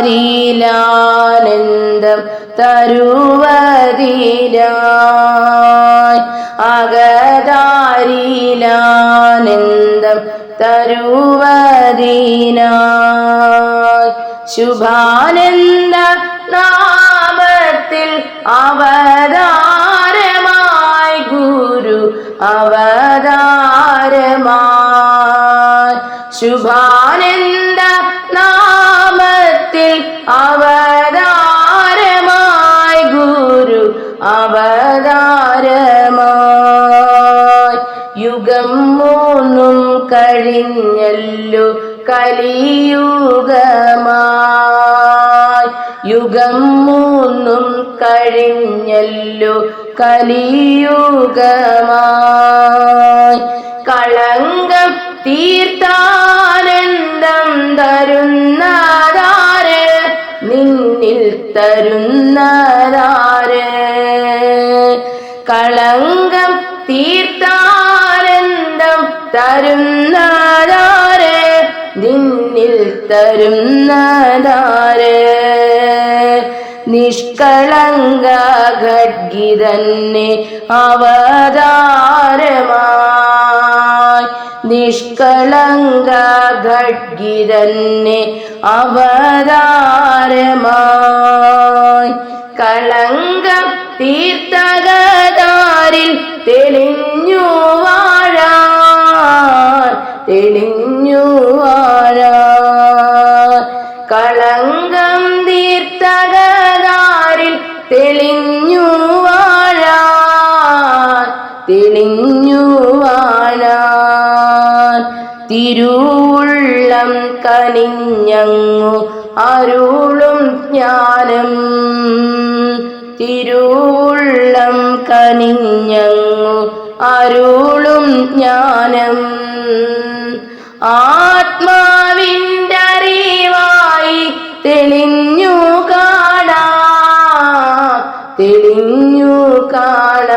അകതാരിലാനന്ദം തരുവതിരായ് അകതാരിലാനന്ദം തരുവതിനായ് ശുഭാനന്ദ നാമത്തിൽ അവതാരമായി ഗുരു അവതാരമായി ശുഭാനന്ദ അവതാരമായി ഗുരു അവതാരമായി. യുഗം മൂന്നും കഴിഞ്ഞല്ലോ കലിയുഗമായി. യുഗം മൂന്നും കഴിഞ്ഞല്ലോ കലിയുഗമായി. കളങ്ക തീർത്ഥാനന്ദം തരുന്നതാര് തരുന്നതാര് കളങ്കം തീർത്താരന്തം തരുന്നതാര് നിന്നിൽ തരുന്നതാര് നിഷ്കളങ്ക ഖഡ്ഗിതന്നെ അവതാരമായി. നിഷ്കളങ്ക ഖഡ്ഗിതന്നെ അവതാരമായി. കളങ്കം തീർത്ഥകാരിൽ തെളിഞ്ഞു വാഴാൻ തെളിഞ്ഞു വാഴാൻ കളങ്കം തീർത്ഥകാരിൽ തെളിഞ്ഞു തിരുവുള്ളം കനിഞ്ഞങ്ങു അരുളും ജ്ഞാനം. തിരുവുള്ളം കനിഞ്ഞങ്ങു അരുളും ജ്ഞാനം. ആത്മാവിന്റെ അറിവായി തെളിഞ്ഞു കാണാ തെളിഞ്ഞു കാണാം.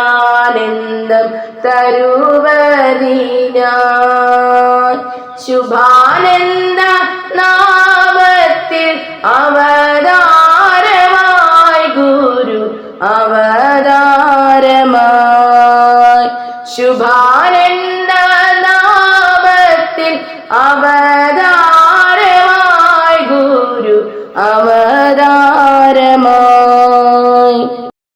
അകതാരിലാനന്ദം തരുവരില ശുഭാനന്ദ നാമത്തിൽ അവതാരമായി ഗുരു അവതാരമായി. ശുഭാനന്ദ